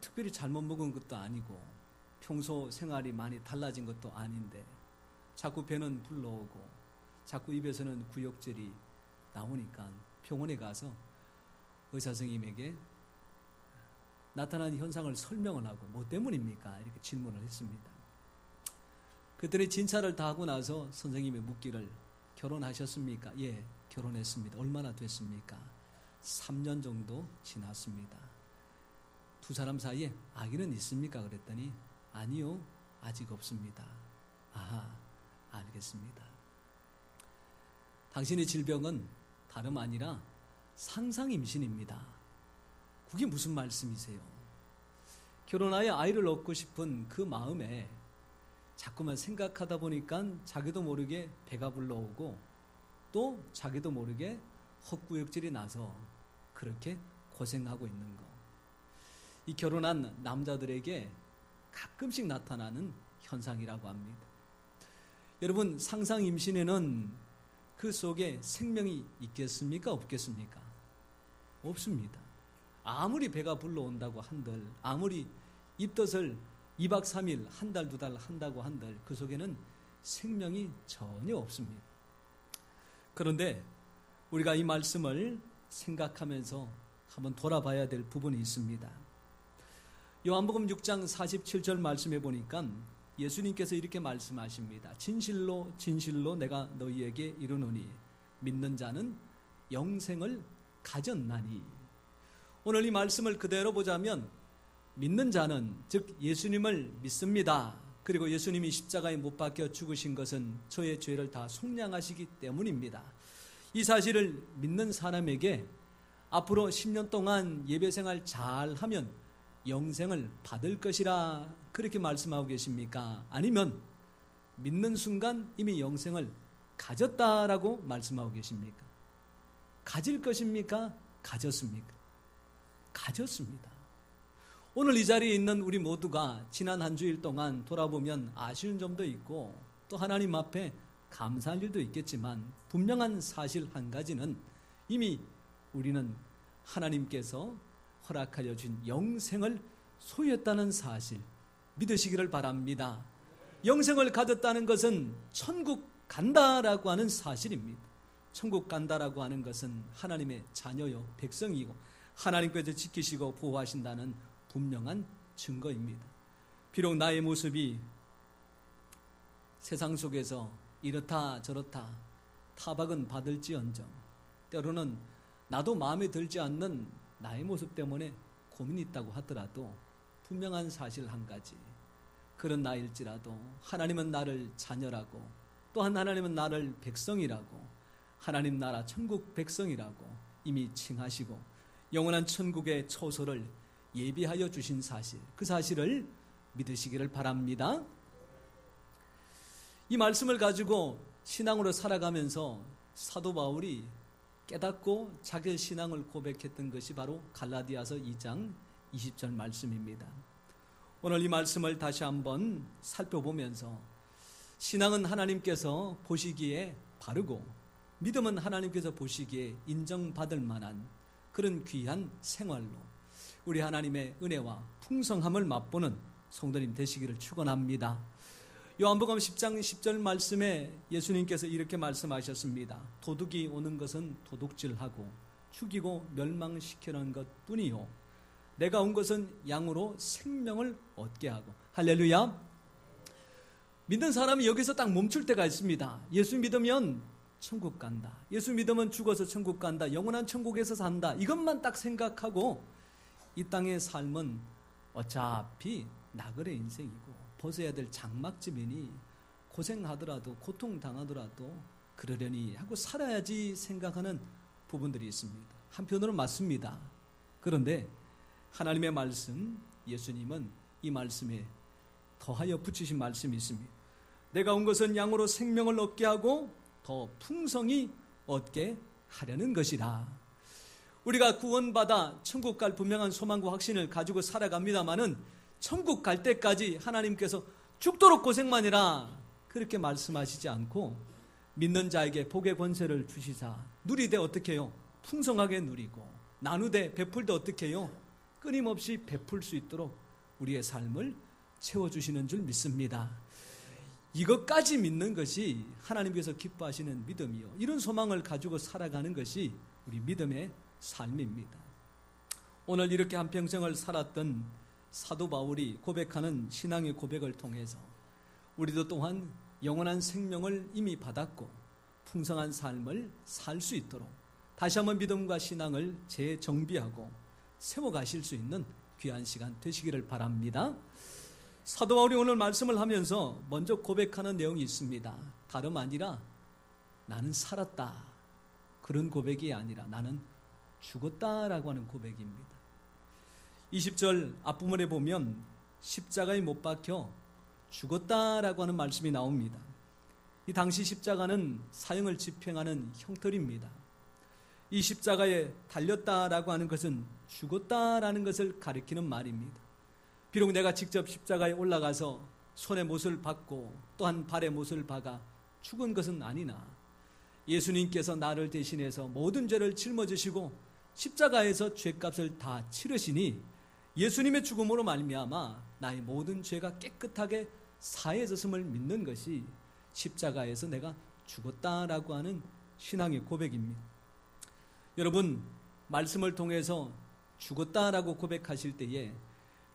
특별히 잘못 먹은 것도 아니고 평소 생활이 많이 달라진 것도 아닌데 자꾸 배는 불러오고 자꾸 입에서는 구역질이 나오니까 병원에 가서 의사 선생님에게 나타난 현상을 설명을 하고 뭐 때문입니까? 이렇게 질문을 했습니다. 그들이 진찰을 다 하고 나서 선생님이 묻기를 결혼하셨습니까? 예, 결혼했습니다. 얼마나 됐습니까? 3년 정도 지났습니다. 두 사람 사이에 아기는 있습니까? 그랬더니 아니요, 아직 없습니다. 아, 알겠습니다. 당신의 질병은 다름 아니라 상상 임신입니다. 그게 무슨 말씀이세요? 결혼하여 아이를 얻고 싶은 그 마음에 자꾸만 생각하다 보니까 자기도 모르게 배가 불러오고 또 자기도 모르게 헛구역질이 나서 그렇게 고생하고 있는 거. 이 결혼한 남자들에게 가끔씩 나타나는 현상이라고 합니다. 여러분, 상상 임신에는 그 속에 생명이 있겠습니까? 없겠습니까? 없습니다. 아무리 배가 불러온다고 한들, 아무리 입덧을 2박 3일, 한 달, 두 달 한다고 한들, 그 속에는 생명이 전혀 없습니다. 그런데 우리가 이 말씀을 생각하면서 한번 돌아봐야 될 부분이 있습니다. 요한복음 6장 47절 말씀해 보니까 예수님께서 이렇게 말씀하십니다. 진실로 진실로 내가 너희에게 이르노니 믿는 자는 영생을 가졌나니 오늘 이 말씀을 그대로 보자면 믿는 자는 즉 예수님을 믿습니다. 그리고 예수님이 십자가에 못 박혀 죽으신 것은 저의 죄를 다 속량하시기 때문입니다. 이 사실을 믿는 사람에게 앞으로 10년 동안 예배 생활 잘 하면 영생을 받을 것이라 그렇게 말씀하고 계십니까? 아니면 믿는 순간 이미 영생을 가졌다라고 말씀하고 계십니까? 가질 것입니까? 가졌습니까? 가졌습니다. 오늘 이 자리에 있는 우리 모두가 지난 한 주일 동안 돌아보면 아쉬운 점도 있고 또 하나님 앞에 감사할 일도 있겠지만 분명한 사실 한 가지는 이미 우리는 하나님께서 허락하여 준 영생을 소유했다는 사실 믿으시기를 바랍니다. 영생을 가졌다는 것은 천국 간다라고 하는 사실입니다. 천국 간다라고 하는 것은 하나님의 자녀요 백성이고 하나님께서 지키시고 보호하신다는 분명한 증거입니다. 비록 나의 모습이 세상 속에서 이렇다 저렇다 타박은 받을지언정 때로는 나도 마음에 들지 않는 나의 모습 때문에 고민이 있다고 하더라도 분명한 사실 한 가지 그런 나일지라도 하나님은 나를 자녀라고 또한 하나님은 나를 백성이라고 하나님 나라 천국 백성이라고 이미 칭하시고 영원한 천국의 초소를 예비하여 주신 사실 그 사실을 믿으시기를 바랍니다. 이 말씀을 가지고 신앙으로 살아가면서 사도 바울이 깨닫고 자기 신앙을 고백했던 것이 바로 갈라디아서 2장 20절 말씀입니다. 오늘 이 말씀을 다시 한번 살펴보면서 신앙은 하나님께서 보시기에 바르고 믿음은 하나님께서 보시기에 인정받을 만한 그런 귀한 생활로 우리 하나님의 은혜와 풍성함을 맛보는 성도님 되시기를 축원합니다. 요한복음 10장 10절 말씀에 예수님께서 이렇게 말씀하셨습니다. 도둑이 오는 것은 도둑질하고 죽이고 멸망시키는 것뿐이요. 내가 온 것은 양으로 생명을 얻게 하고 할렐루야. 믿는 사람이 여기서 딱 멈출 때가 있습니다. 예수 믿으면 천국 간다. 예수 믿으면 죽어서 천국 간다. 영원한 천국에서 산다. 이것만 딱 생각하고 이 땅의 삶은 어차피 나그네 인생이고 벗어야 될 장막집이니 고생하더라도 고통당하더라도 그러려니 하고 살아야지 생각하는 부분들이 있습니다. 한편으로 맞습니다. 그런데 하나님의 말씀, 예수님은 이 말씀에 더하여 붙이신 말씀이 있습니다. 내가 온 것은 양으로 생명을 얻게 하고 더 풍성히 얻게 하려는 것이다. 우리가 구원받아 천국 갈 분명한 소망과 확신을 가지고 살아갑니다마는 천국 갈 때까지 하나님께서 죽도록 고생만 이라 그렇게 말씀하시지 않고 믿는 자에게 복의 권세를 주시사 누리되 어떻게 해요? 풍성하게 누리고 나누되 베풀되 어떻게 해요? 끊임없이 베풀 수 있도록 우리의 삶을 채워주시는 줄 믿습니다. 이것까지 믿는 것이 하나님께서 기뻐하시는 믿음이요. 이런 소망을 가지고 살아가는 것이 우리 믿음의 삶입니다. 오늘 이렇게 한평생을 살았던 사도 바울이 고백하는 신앙의 고백을 통해서 우리도 또한 영원한 생명을 이미 받았고 풍성한 삶을 살 수 있도록 다시 한번 믿음과 신앙을 재정비하고 세워가실 수 있는 귀한 시간 되시기를 바랍니다. 사도 바울이 오늘 말씀을 하면서 먼저 고백하는 내용이 있습니다. 다름 아니라 나는 살았다. 그런 고백이 아니라 나는 죽었다라고 하는 고백입니다. 20절 앞부분에 보면 십자가에 못 박혀 죽었다라고 하는 말씀이 나옵니다. 이 당시 십자가는 사형을 집행하는 형틀입니다. 이 십자가에 달렸다라고 하는 것은 죽었다라는 것을 가리키는 말입니다. 비록 내가 직접 십자가에 올라가서 손에 못을 박고 또한 발에 못을 박아 죽은 것은 아니나 예수님께서 나를 대신해서 모든 죄를 짊어지시고 십자가에서 죄값을 다 치르시니 예수님의 죽음으로 말미암아 나의 모든 죄가 깨끗하게 사해졌음을 믿는 것이 십자가에서 내가 죽었다라고 하는 신앙의 고백입니다. 여러분 말씀을 통해서 죽었다라고 고백하실 때에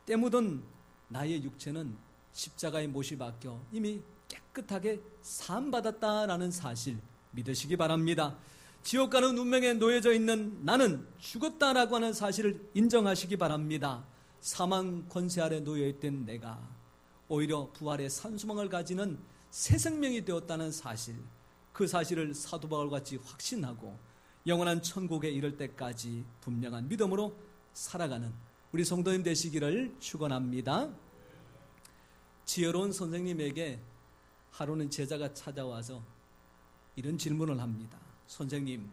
때 묻은 나의 육체는 십자가에 못이 박혀 이미 깨끗하게 사함받았다라는 사실 믿으시기 바랍니다. 지옥 가는 운명에 놓여져 있는 나는 죽었다라고 하는 사실을 인정하시기 바랍니다. 사망 권세 아래 놓여 있던 내가 오히려 부활의 산수망을 가지는 새 생명이 되었다는 사실, 그 사실을 사도 바울 같이 확신하고 영원한 천국에 이를 때까지 분명한 믿음으로 살아가는 우리 성도님 되시기를 축원합니다. 지혜로운 선생님에게 하루는 제자가 찾아와서 이런 질문을 합니다. 선생님,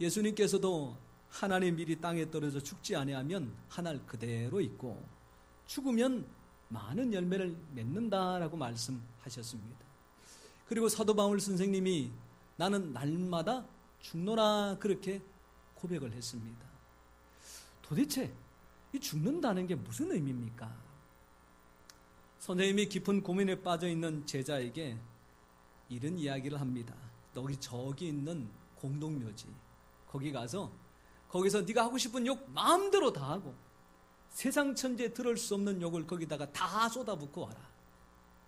예수님께서도 하나님 미리 땅에 떨어져 죽지 아니하면 하늘 그대로 있고 죽으면 많은 열매를 맺는다라고 말씀하셨습니다. 그리고 사도 바울 선생님이 나는 날마다 죽노라 그렇게 고백을 했습니다. 도대체 이 죽는다는 게 무슨 의미입니까? 선생님이 깊은 고민에 빠져 있는 제자에게 이런 이야기를 합니다. 여기 저기 있는 공동묘지 거기 가서 거기서 네가 하고 싶은 욕 마음대로 다 하고 세상 천지에 들을 수 없는 욕을 거기다가 다 쏟아붓고 와라.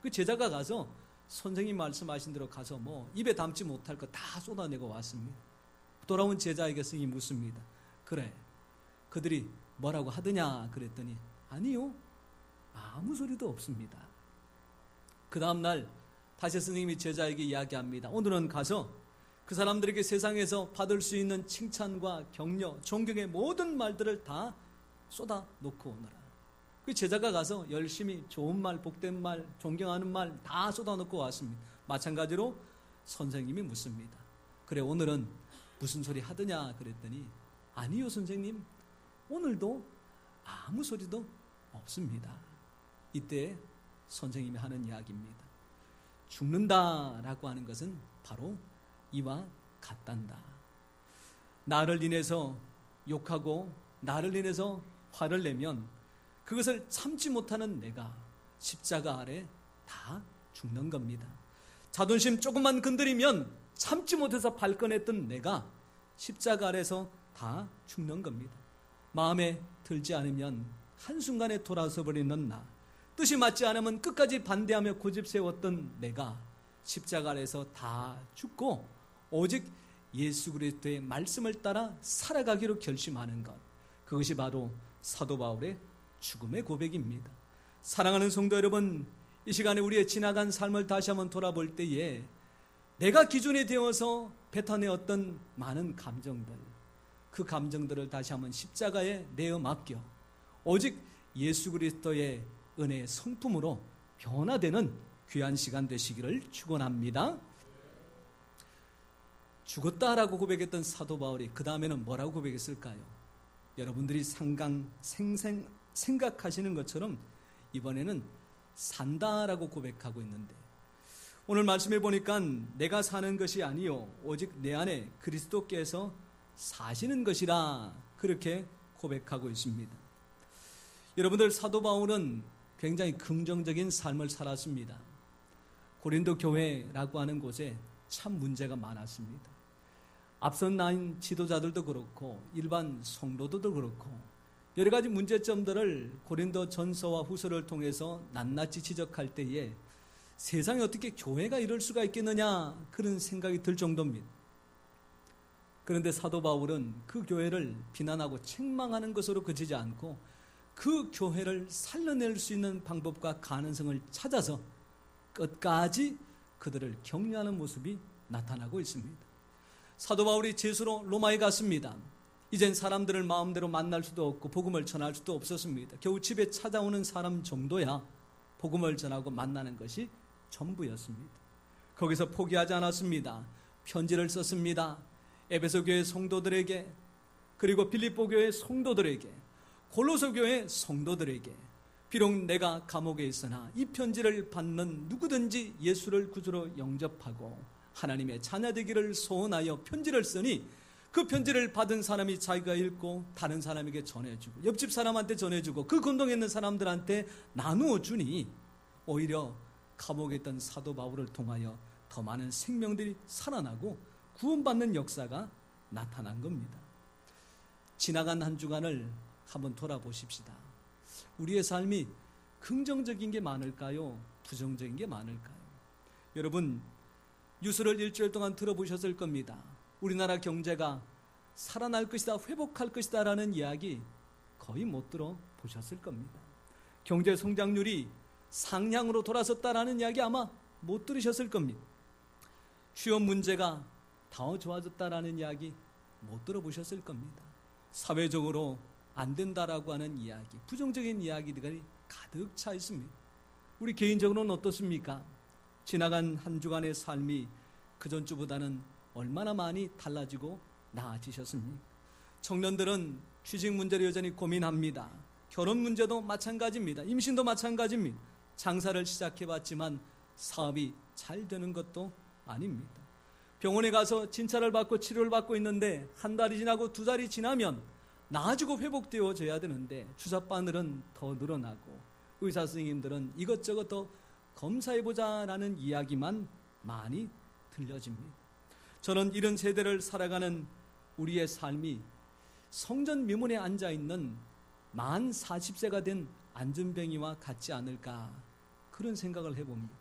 그 제자가 가서 선생님 말씀하신 대로 가서 뭐 입에 담지 못할 거 다 쏟아내고 왔습니다. 돌아온 제자에게 스님 묻습니다. 그래, 그들이 뭐라고 하더냐 그랬더니 아니요, 아무 소리도 없습니다. 그 다음날 다시 스님이 제자에게 이야기합니다. 오늘은 가서 그 사람들에게 세상에서 받을 수 있는 칭찬과 격려, 존경의 모든 말들을 다 쏟아 놓고 오너라. 그 제자가 가서 열심히 좋은 말, 복된 말, 존경하는 말 다 쏟아 놓고 왔습니다. 마찬가지로 선생님이 묻습니다. 그래, 오늘은 무슨 소리 하더냐? 그랬더니, 아니요, 선생님. 오늘도 아무 소리도 없습니다. 이때 선생님이 하는 이야기입니다. 죽는다라고 하는 것은 바로 이와 같단다. 나를 인해서 욕하고 나를 인해서 화를 내면 그것을 참지 못하는 내가 십자가 아래 다 죽는 겁니다. 자존심 조금만 건드리면 참지 못해서 발끈했던 내가 십자가 아래서 다 죽는 겁니다. 마음에 들지 않으면 한순간에 돌아서 버리는 나, 뜻이 맞지 않으면 끝까지 반대하며 고집 세웠던 내가 십자가 아래서 다 죽고 오직 예수 그리스도의 말씀을 따라 살아가기로 결심하는 것. 그것이 바로 사도 바울의 죽음의 고백입니다. 사랑하는 성도 여러분, 이 시간에 우리의 지나간 삶을 다시 한번 돌아볼 때에 내가 기준이 되어서 뱉어내었던 많은 감정들, 그 감정들을 다시 한번 십자가에 내어 맡겨 오직 예수 그리스도의 은혜의 성품으로 변화되는 귀한 시간 되시기를 축원합니다. 죽었다라고 고백했던 사도 바울이 그 다음에는 뭐라고 고백했을까요? 여러분들이 상강 생생 생각하시는 것처럼 이번에는 산다라고 고백하고 있는데 오늘 말씀해 보니까 내가 사는 것이 아니요 오직 내 안에 그리스도께서 사시는 것이라 그렇게 고백하고 있습니다. 여러분들 사도 바울은 굉장히 긍정적인 삶을 살았습니다. 고린도 교회라고 하는 곳에 참 문제가 많았습니다. 앞선 나인 지도자들도 그렇고 일반 성도들도 그렇고 여러 가지 문제점들을 고린도 전서와 후서를 통해서 낱낱이 지적할 때에 세상에 어떻게 교회가 이럴 수가 있겠느냐 그런 생각이 들 정도입니다. 그런데 사도 바울은 그 교회를 비난하고 책망하는 것으로 그치지 않고 그 교회를 살려낼 수 있는 방법과 가능성을 찾아서 끝까지 그들을 격려하는 모습이 나타나고 있습니다. 사도 바울이 제수로 로마에 갔습니다. 이젠 사람들을 마음대로 만날 수도 없고 복음을 전할 수도 없었습니다. 겨우 집에 찾아오는 사람 정도야 복음을 전하고 만나는 것이 전부였습니다. 거기서 포기하지 않았습니다. 편지를 썼습니다. 에베소 교회 성도들에게 그리고 빌립보 교회 성도들에게 골로새 교회 성도들에게 비록 내가 감옥에 있으나 이 편지를 받는 누구든지 예수를 구주로 영접하고 하나님의 자녀 되기를 소원하여 편지를 쓰니 그 편지를 받은 사람이 자기가 읽고 다른 사람에게 전해주고 옆집 사람한테 전해주고 그 건동에 있는 사람들한테 나누어 주니 오히려 감옥에 있던 사도 바울을 통하여 더 많은 생명들이 살아나고 구원받는 역사가 나타난 겁니다. 지나간 한 주간을 한번 돌아보십시다. 우리의 삶이 긍정적인 게 많을까요? 부정적인 게 많을까요? 여러분, 뉴스를 일주일 동안 들어보셨을 겁니다. 우리나라 경제가 살아날 것이다, 회복할 것이다 라는 이야기 거의 못 들어보셨을 겁니다. 경제 성장률이 상향으로 돌아섰다라는 이야기 아마 못 들으셨을 겁니다. 취업 문제가 더 좋아졌다라는 이야기 못 들어보셨을 겁니다. 사회적으로 안 된다라고 하는 이야기, 부정적인 이야기들이 가득 차 있습니다. 우리 개인적으로는 어떻습니까? 지나간 한 주간의 삶이 그 전주보다는 얼마나 많이 달라지고 나아지셨습니까? 청년들은 취직 문제를 여전히 고민합니다. 결혼 문제도 마찬가지입니다. 임신도 마찬가지입니다. 장사를 시작해봤지만 사업이 잘 되는 것도 아닙니다. 병원에 가서 진찰을 받고 치료를 받고 있는데 한 달이 지나고 두 달이 지나면 나아지고 회복되어져야 되는데 주사 바늘은 더 늘어나고 의사 선생님들은 이것저것 더 검사해보자라는 이야기만 많이 들려집니다. 저는 이런 세대를 살아가는 우리의 삶이 성전 미문에 앉아 있는 만 40세가 된 안전뱅이와 같지 않을까 그런 생각을 해봅니다.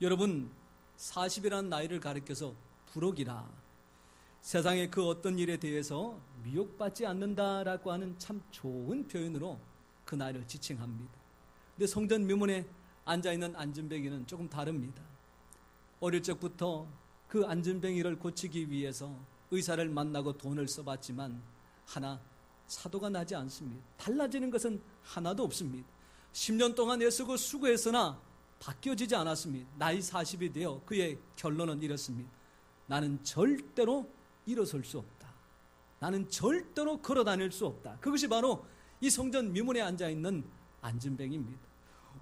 여러분 40이라는 나이를 가리켜서 부록이라 세상의 그 어떤 일에 대해서 미혹받지 않는다라고 하는 참 좋은 표현으로 그 나이를 지칭합니다. 근데 성전 미문에 앉아 있는 안전뱅이는 조금 다릅니다. 어릴 적부터 그 안전뱅이를 고치기 위해서 의사를 만나고 돈을 써봤지만 하나 사도가 나지 않습니다. 달라지는 것은 하나도 없습니다. 10년 동안 애쓰고 수고했으나 바뀌어지지 않았습니다. 나이 40이 되어 그의 결론은 이렇습니다. 나는 절대로 일어설 수 없다. 나는 절대로 걸어 다닐 수 없다. 그것이 바로 이 성전 미문에 앉아 있는 안전뱅입니다.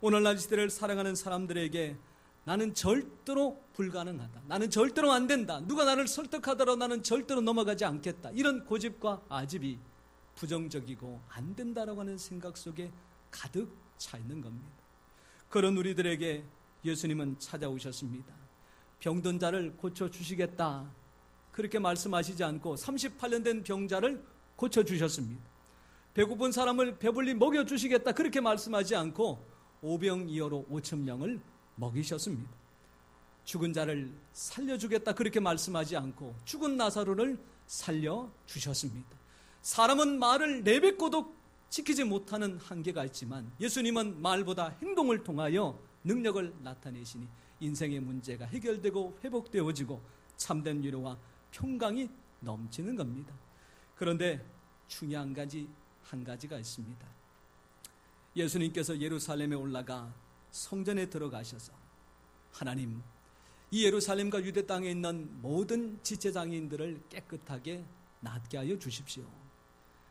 오늘날 시대를 살아가는 사람들에게 나는 절대로 불가능하다. 나는 절대로 안 된다. 누가 나를 설득하더라도 나는 절대로 넘어가지 않겠다. 이런 고집과 아집이 부정적이고 안 된다라고 하는 생각 속에 가득 차 있는 겁니다. 그런 우리들에게 예수님은 찾아오셨습니다. 병든 자를 고쳐 주시겠다. 그렇게 말씀하시지 않고 38년 된 병자를 고쳐 주셨습니다. 배고픈 사람을 배불리 먹여 주시겠다. 그렇게 말씀하지 않고 오병이어로 5천 명을 먹이셨습니다. 죽은 자를 살려주겠다. 그렇게 말씀하지 않고 죽은 나사로를 살려 주셨습니다. 사람은 말을 내뱉고도 지키지 못하는 한계가 있지만 예수님은 말보다 행동을 통하여 능력을 나타내시니 인생의 문제가 해결되고 회복되어지고 참된 위로와 평강이 넘치는 겁니다. 그런데 중요한 가지 한 가지가 있습니다. 예수님께서 예루살렘에 올라가 성전에 들어가셔서 하나님 이 예루살렘과 유대 땅에 있는 모든 지체장애인들을 깨끗하게 낫게 하여 주십시오.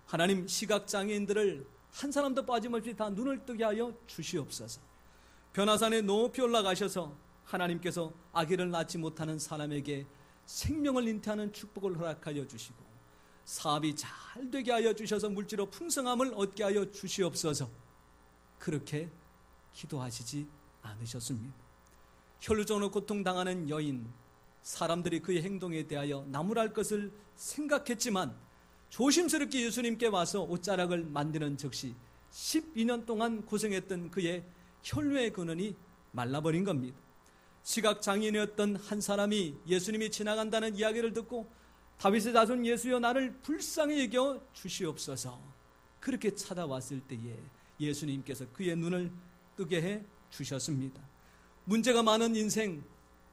하나님 시각장애인들을 한 사람도 빠짐없이 다 눈을 뜨게 하여 주시옵소서. 변화산에 높이 올라가셔서 하나님께서 아기를 낳지 못하는 사람에게 생명을 잉태하는 축복을 허락하여 주시고 사업이 잘 되게 하여 주셔서 물질로 풍성함을 얻게 하여 주시옵소서. 그렇게 기도하시지 않으셨습니다. 혈루증으로 고통당하는 여인, 사람들이 그의 행동에 대하여 나무랄 것을 생각했지만 조심스럽게 예수님께 와서 옷자락을 만드는 즉시 12년 동안 고생했던 그의 혈류의 근원이 말라버린 겁니다. 시각 장인이었던 한 사람이 예수님이 지나간다는 이야기를 듣고 다윗의 자손 예수여 나를 불쌍히 여겨 주시옵소서. 그렇게 찾아왔을 때에 예수님께서 그의 눈을 뜨게 해 주셨습니다. 문제가 많은 인생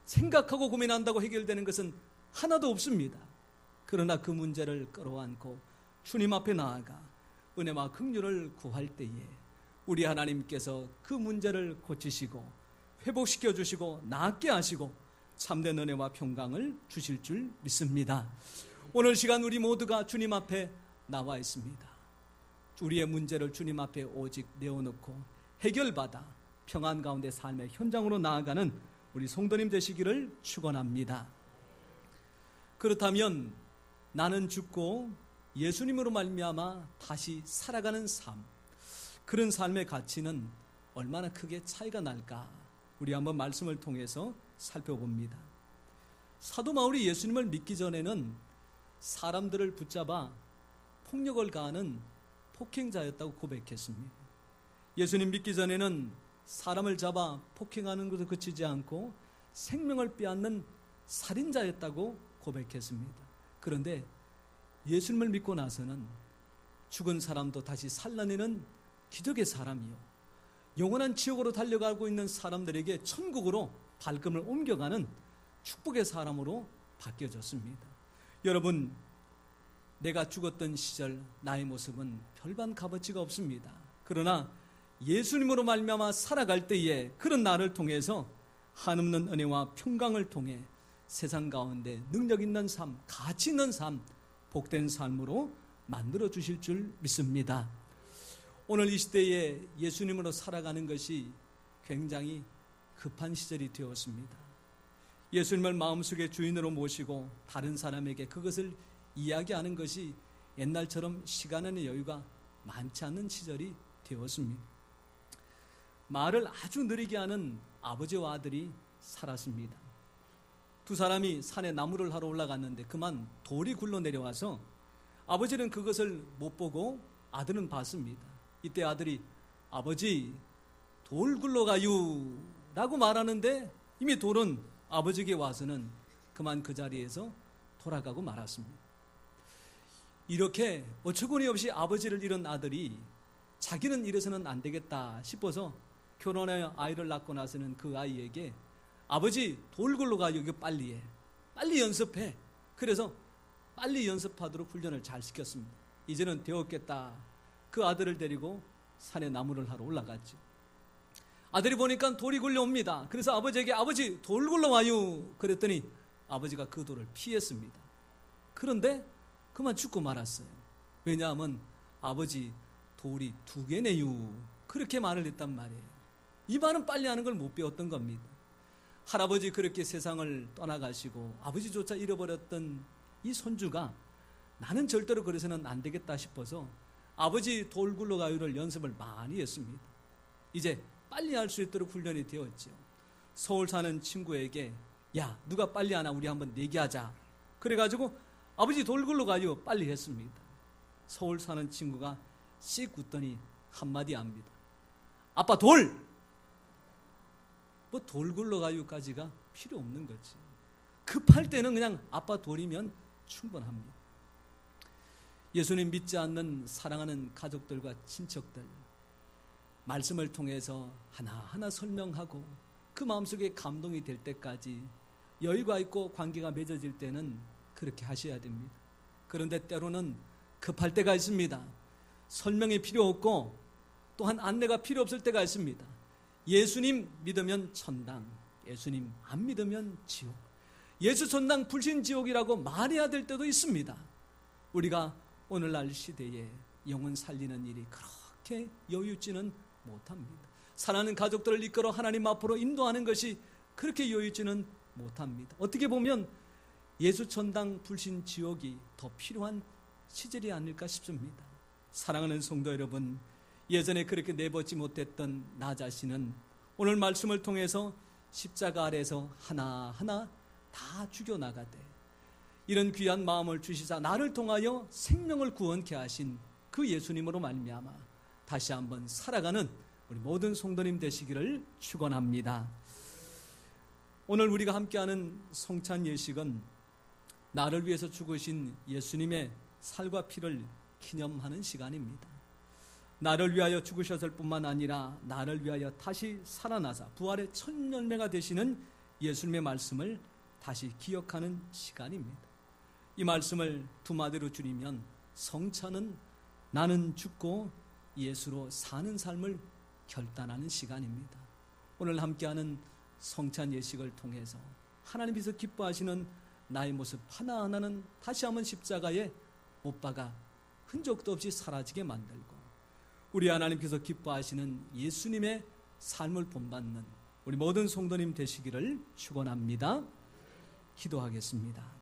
생각하고 고민한다고 해결되는 것은 하나도 없습니다. 그러나 그 문제를 끌어안고 주님 앞에 나아가 은혜와 긍휼을 구할 때에 우리 하나님께서 그 문제를 고치시고 회복시켜 주시고 낫게 하시고 참된 은혜와 평강을 주실 줄 믿습니다. 오늘 시간 우리 모두가 주님 앞에 나와 있습니다. 우리의 문제를 주님 앞에 오직 내어놓고 해결받아 평안 가운데 삶의 현장으로 나아가는 우리 성도님 되시기를 축원합니다. 그렇다면 나는 죽고 예수님으로 말미암아 다시 살아가는 삶 그런 삶의 가치는 얼마나 크게 차이가 날까 우리 한번 말씀을 통해서 살펴봅니다. 사도 바울이 예수님을 믿기 전에는 사람들을 붙잡아 폭력을 가하는 폭행자였다고 고백했습니다. 예수님 믿기 전에는 사람을 잡아 폭행하는 것을 그치지 않고 생명을 빼앗는 살인자였다고 고백했습니다. 그런데 예수님을 믿고 나서는 죽은 사람도 다시 살라내는 기적의 사람이요. 영원한 지옥으로 달려가고 있는 사람들에게 천국으로 발금을 옮겨가는 축복의 사람으로 바뀌어졌습니다. 여러분, 내가 죽었던 시절 나의 모습은 별반 값어치가 없습니다. 그러나 예수님으로 말미암아 살아갈 때에 그런 나를 통해서 한없는 은혜와 평강을 통해 세상 가운데 능력 있는 삶, 가치 있는 삶, 복된 삶으로 만들어 주실 줄 믿습니다. 오늘 이 시대에 예수님으로 살아가는 것이 굉장히 급한 시절이 되었습니다. 예수님을 마음속에 주인으로 모시고 다른 사람에게 그것을 이야기하는 것이 옛날처럼 시간의 여유가 많지 않는 시절이 되었습니다. 말을 아주 느리게 하는 아버지와 아들이 살았습니다. 두 사람이 산에 나무를 하러 올라갔는데 그만 돌이 굴러 내려와서 아버지는 그것을 못 보고 아들은 봤습니다. 이때 아들이 아버지 돌 굴러가요 라고 말하는데 이미 돌은 아버지에게 와서는 그만 그 자리에서 돌아가고 말았습니다. 이렇게 어처구니 없이 아버지를 잃은 아들이 자기는 이래서는 안 되겠다 싶어서 결혼해 아이를 낳고 나서는 그 아이에게 아버지 돌굴로 가 여기 빨리 해. 빨리 연습해. 그래서 빨리 연습하도록 훈련을 잘 시켰습니다. 이제는 되었겠다. 그 아들을 데리고 산에 나무를 하러 올라갔죠. 아들이 보니까 돌이 굴려옵니다. 그래서 아버지에게 아버지 돌 굴러와요. 그랬더니 아버지가 그 돌을 피했습니다. 그런데 그만 죽고 말았어요. 왜냐하면 아버지 돌이 두 개네요. 그렇게 말을 했단 말이에요. 이 말은 빨리 하는 걸 못 배웠던 겁니다. 할아버지 그렇게 세상을 떠나가시고 아버지조차 잃어버렸던 이 손주가 나는 절대로 그래서는 안 되겠다 싶어서 아버지 돌굴러 가요를 연습을 많이 했습니다. 이제 빨리 할 수 있도록 훈련이 되었죠. 서울 사는 친구에게 야 누가 빨리 하나 우리 한번 내기하자. 그래가지고 아버지 돌굴러 가요 빨리 했습니다. 서울 사는 친구가 씩 웃더니 한마디 합니다. 아빠 돌! 뭐 돌굴러 가요까지가 필요 없는 거지. 급할 때는 그냥 아빠 돌이면 충분합니다. 예수님 믿지 않는 사랑하는 가족들과 친척들 말씀을 통해서 하나하나 설명하고 그 마음속에 감동이 될 때까지 여유가 있고 관계가 맺어질 때는 그렇게 하셔야 됩니다. 그런데 때로는 급할 때가 있습니다. 설명이 필요 없고 또한 안내가 필요 없을 때가 있습니다. 예수님 믿으면 천당, 예수님 안 믿으면 지옥. 예수 천당 불신 지옥이라고 말해야 될 때도 있습니다. 우리가 오늘날 시대에 영혼 살리는 일이 그렇게 여유있지는 못합니다. 사랑하는 가족들을 이끌어 하나님 앞으로 인도하는 것이 그렇게 여유있지는 못합니다. 어떻게 보면 예수 천당 불신 지옥이 더 필요한 시절이 아닐까 싶습니다. 사랑하는 성도 여러분, 예전에 그렇게 내보지 못했던 나 자신은 오늘 말씀을 통해서 십자가 아래서 하나하나 다 죽여나가되 이런 귀한 마음을 주시사 나를 통하여 생명을 구원케 하신 그 예수님으로 말미암아 다시 한번 살아가는 우리 모든 성도님 되시기를 축원합니다. 오늘 우리가 함께하는 성찬 예식은 나를 위해서 죽으신 예수님의 살과 피를 기념하는 시간입니다. 나를 위하여 죽으셨을 뿐만 아니라 나를 위하여 다시 살아나사 부활의 첫 열매가 되시는 예수님의 말씀을 다시 기억하는 시간입니다. 이 말씀을 두 마디로 줄이면 성찬은 나는 죽고 예수로 사는 삶을 결단하는 시간입니다. 오늘 함께하는 성찬 예식을 통해서 하나님께서 기뻐하시는 나의 모습 하나하나는 다시 한번 십자가에 못 박아 흔적도 없이 사라지게 만들고 우리 하나님께서 기뻐하시는 예수님의 삶을 본받는 우리 모든 성도님 되시기를 축원합니다. 기도하겠습니다.